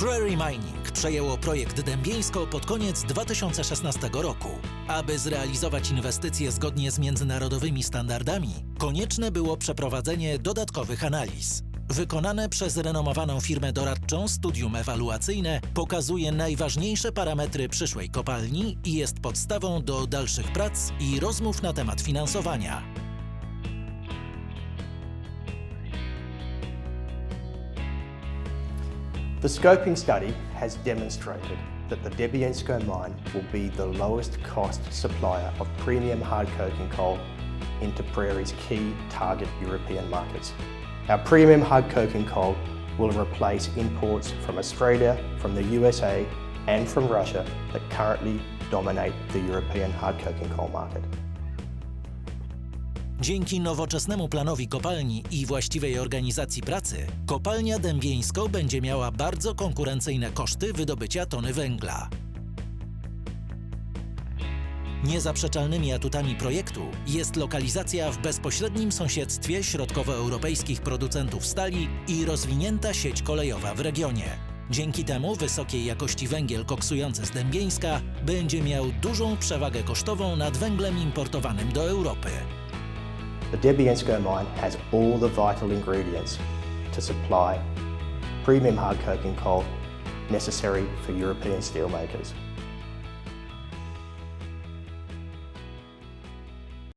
Prairie Mining przejęło projekt Dębieńsko pod koniec 2016 roku. Aby zrealizować inwestycje zgodnie z międzynarodowymi standardami, konieczne było przeprowadzenie dodatkowych analiz. Wykonane przez renomowaną firmę doradczą studium ewaluacyjne pokazuje najważniejsze parametry przyszłej kopalni i jest podstawą do dalszych prac i rozmów na temat finansowania. The scoping study has demonstrated that the Debiensko mine will be the lowest cost supplier of premium hard coking coal into Prairie's key target European markets. Our premium hard coking coal will replace imports from Australia, from the USA, and from Russia that currently dominate the European hard coking coal market. Dzięki nowoczesnemu planowi kopalni i właściwej organizacji pracy, kopalnia Dębieńsko będzie miała bardzo konkurencyjne koszty wydobycia tony węgla. Niezaprzeczalnymi atutami projektu jest lokalizacja w bezpośrednim sąsiedztwie środkowoeuropejskich producentów stali i rozwinięta sieć kolejowa w regionie. Dzięki temu wysokiej jakości węgiel koksujący z Dębieńska będzie miał dużą przewagę kosztową nad węglem importowanym do Europy. The Debiensko mine has all the vital ingredients to supply premium hard coking coal necessary for European steelmakers.